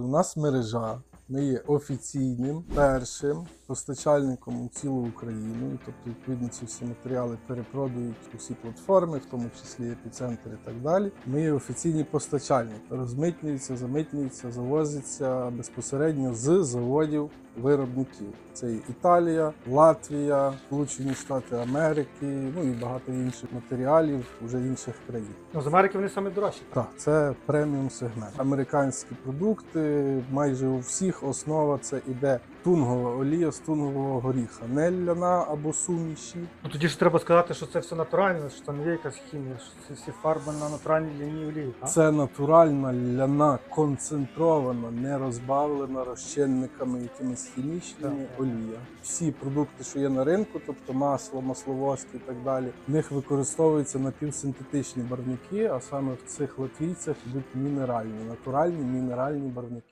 У нас мережа. Ми є офіційним першим постачальником у цілу Україну. Тобто, відповідно, ці всі матеріали перепродають усі платформи, в тому числі епіцентр і так далі. Ми є офіційні постачальники. Розмитнюється, замитнюється, завозиться безпосередньо з заводів виробників. Це і Італія, Латвія, Сполучені Штати Америки, ну і багато інших матеріалів вже інших країн. Ну, з Америки вони саме дорожчі. Так, це преміум сегмент. Американські продукти. Майже у всіх основа це іде тунгова олія тунгового горіха, не ляна або суміші. Ну тоді ж треба сказати, що це все натуральне, що це не є якась хімія, що це всі фарби на натуральній лінії олії. так? Це натуральна ляна, концентрована, не розбавлена розчинниками якимись хімічними так. олія. Всі продукти, що є на ринку, тобто масло, масловоски і так далі, в них використовуються напівсинтетичні барвники, а саме в цих латвійцях йдуть мінеральні, натуральні мінеральні барвники.